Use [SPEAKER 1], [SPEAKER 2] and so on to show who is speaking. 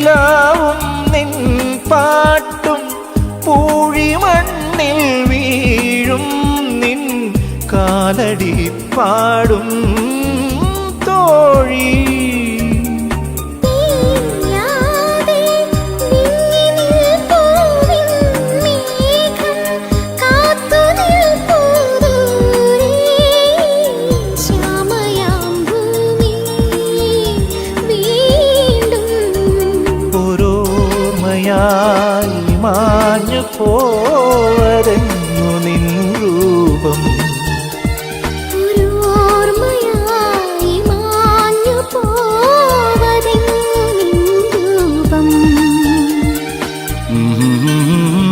[SPEAKER 1] നിലാവും നിൻ പാട്ടും പൂഴിമണ്ണിൽ വീഴും നിൻ കാലടി പാടും. കരുണയായി മാഞ്ഞു പോവരഞ്ഞു നിൻ രൂപം Mm-hmm.